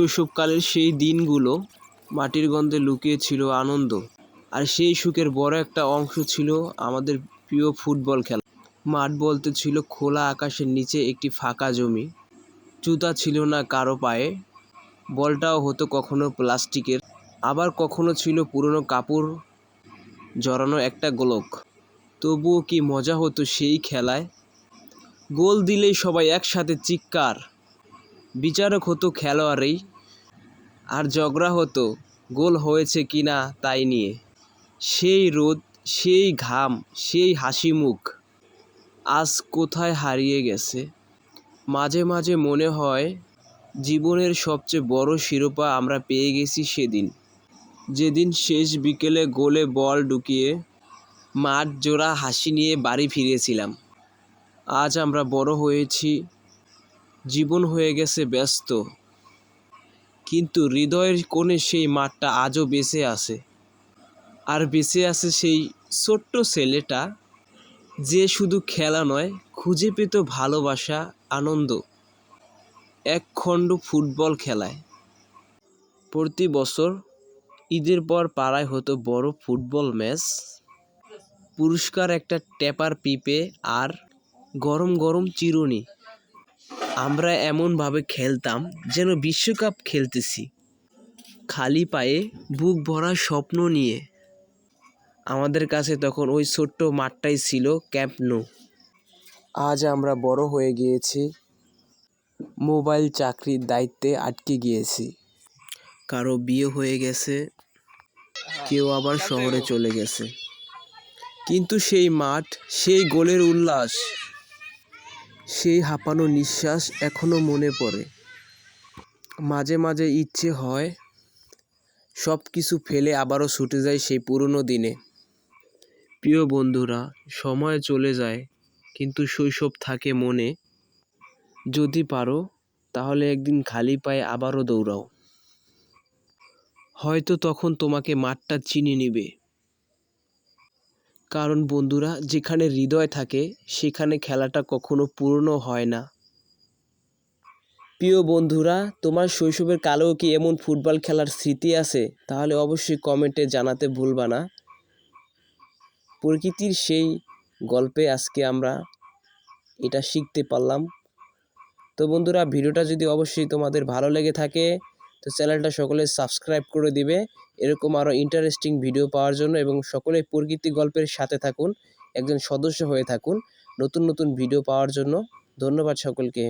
শৈশবকালের সেই দিনগুলো মাটির গন্ধে লুকিয়ে ছিল আনন্দ। আর সেই সুখের বড় একটা অংশ ছিল আমাদের প্রিয় ফুটবল খেলা। মাঠ বলতে ছিল খোলা আকাশের নিচে একটি ফাঁকা জমি। জুতা ছিল না কারও পায়ে। বলটাও হতো কখনো প্লাস্টিকের। আবার কখনো ছিল পুরনো কাপড় জড়ানো একটা গোলক। তবুও কি মজা হতো সেই খেলায়? গোল দিলেই সবাই একসাথে চিৎকার। বিচারক হতো খেলোয়াড়ই আর ঝগড়া হতো গোল হয়েছে কি না তাই নিয়ে। সেই রোদ, সেই ঘাম, সেই হাসি মুখ আজ কোথায় হারিয়ে গেছে? মাঝে মাঝে মনে হয় জীবনের সবচেয়ে বড় শিরোপা আমরা পেয়ে গেছি সেদিন। যেদিন শেষ বিকেলে গোলে বল ঢুকিয়ে মাঠ জোড়া হাসি নিয়ে বাড়ি ফিরেছিলাম। আজ আমরা বড় হয়েছি জীবন হয়ে গেছে ব্যস্ত। কিন্তু হৃদয়ের কোণে সেই মাঠটা আজও বেঁচে আছে। আর বেঁচে আছে সেই ছোট্ট ছেলেটা যে শুধু খেলা নয়, খুঁজে পেত ভালোবাসা, আনন্দ। এক খণ্ড ফুটবল খেলায়। প্রতি বছর ঈদের পর পাড়ায় হতো বড় ফুটবল ম্যাচ। পুরস্কার একটা টেপার পিপে আর গরম গরম চিরুনি। আমরা এমনভাবে খেলতাম যেন বিশ্বকাপ খেলতেছি। খালি পায়ে বুক ভরা স্বপ্ন নিয়ে। আমাদের কাছে তখন ওই ছোট্ট মাঠটাই ছিল ক্যাম্প নো। আজ আমরা বড় হয়ে গিয়েছি। মোবাইল চাকরির দায়িত্বে আটকে গিয়েছি। কারও বিয়ে হয়ে গেছে, কেউ আবার শহরে চলে গেছে। কিন্তু সেই মাঠ, সেই গোলের উল্লাস। সেই হাঁপানো নিঃশ্বাস এখনও মনে পড়ে। মাঝে মাঝে ইচ্ছে হয় সব কিছু ফেলে আবারও ছুটে যায় সেই পুরনো দিনে। প্রিয় বন্ধুরা, সময় চলে যায়, কিন্তু শৈশব থাকে মনে। যদি পারো, তাহলে একদিন খালি পায়ে আবারও দৌড়াও। হয়তো তখন তোমাকে মাঠটা চিনে নিবে। কারণ বন্ধুরা, যেখানে হৃদয় থাকে, সেখানে খেলাটা কখনো পুরনো হয় না। প্রিয় বন্ধুরা, তোমার শৈশবের কালেও কি এমন ফুটবল খেলার স্মৃতি আছে? তাহলে অবশ্যই কমেন্টে জানাতে ভুলবা না। প্রকৃতির সেই গল্পে আজকে আমরা এটা শিখতে পারলাম। তো বন্ধুরা, ভিডিওটা যদি অবশ্যই তোমাদের ভালো লেগে থাকে তো চ্যানেলটা সকলে সাবস্ক্রাইব করে দিবে। এরকম আরও ইন্টারেস্টিং ভিডিও পাওয়ার জন্য এবং সকলে প্রকৃতি গল্পের সাথে থাকুন, একজন সদস্য হয়ে থাকুন। নতুন নতুন ভিডিও পাওয়ার জন্য ধন্যবাদ সকলকে।